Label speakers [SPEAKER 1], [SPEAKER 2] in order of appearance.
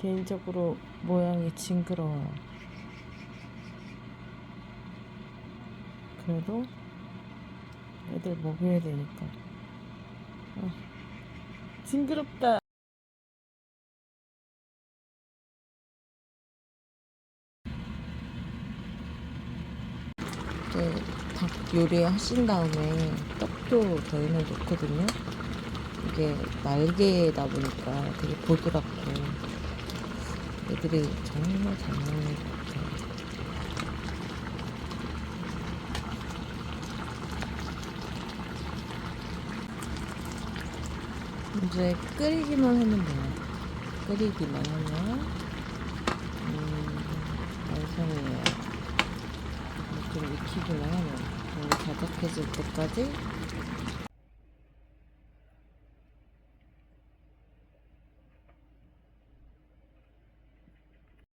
[SPEAKER 1] 개인적으로 모양이 징그러워요. 그래도 애들 먹여야 되니까. 아, 징그럽다. 이제 닭 요리하신 다음에 떡도 저희는 넣거든요. 이게 날개다 보니까 되게 부드럽고 애들이 정말 잘 먹는 것 같아요. 이제 끓이기만 하면 돼요. 끓이기만 하면 음, 완성이에요. 좀 익히기만 하면 자작해질 때까지